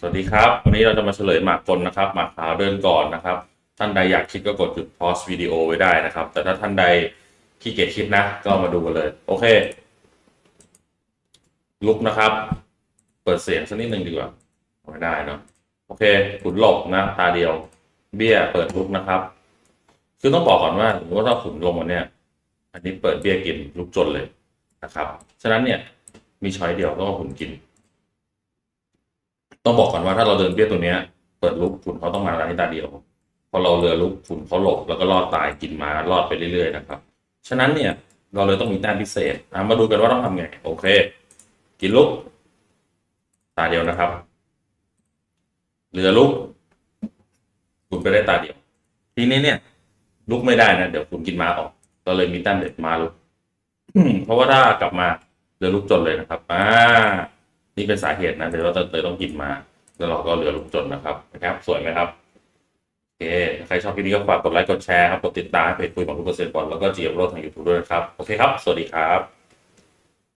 สวัสดีครับ วันนี้เราจะมาเฉลยหมากกลนะครับหมากขาวเดินก่อนนะครับ ท่านใดอยากคิดก็กดจุดพอสวิดีโอไว้ได้นะครับ แต่ถ้าท่านใดขี้เกียจคิดนะ ก็มาดูกันเลย โอเค ลุกนะครับ เปิดเสียงสักนิดหนึ่งดีกว่าไม่ได้เนาะโอเคขุนหลบนะ ตาเดียว เบี้ยเปิดลุกนะครับ คือต้องบอกก่อนว่าสมมติว่าถ้าขุนลงวันเนี้ยอันนี้เปิดเบี้ยกินลุกจนเลยนะครับ ฉะนั้นเนี่ยมีช้อยเดียวต้องขุนกิน ต้องบอกก่อนว่าถ้าเราเดินเบี้ยตัวเนี้ย เปิดลุกขุนเขาต้องมาร้านนี้ตาเดียวพอเราเรือลุกขุนเขาหลบแล้วก็รอดตายกินมารอดไปเรื่อยๆนะครับ ฉะนั้นเนี่ยเราเลยต้องมีแต้มพิเศษอะมาดูกันว่าต้องทำไง โอเค กินลุก ตาเดียวนะครับ เรือลุก คุณไปได้ตาเดียว ทีนี้เนี่ย ลุกไม่ได้นะเดี๋ยวคุณกินมาออก ก็เลยมีแต้มเด็ดมาลุกเพราะว่าถ้ากลับมาเรือลุกจนเลยนะครับ อ่า นี่เป็นสาเหตุนะเดี๋ยวเราจะเลยต้องกินมา แล้วเราก็เหลือลุกจนนะครับนะครับ สวยไหมครับโอเคใครชอบคลิปนี้ก็ฝากกดไลค์กดแชร์ครับกดติดตามเพจคุยของทุกเปอร์เซ็นต์บอลแล้วก็จีบโรดทางยูทูบด้วยนะครับ โอเคครับ สวัสดีครับ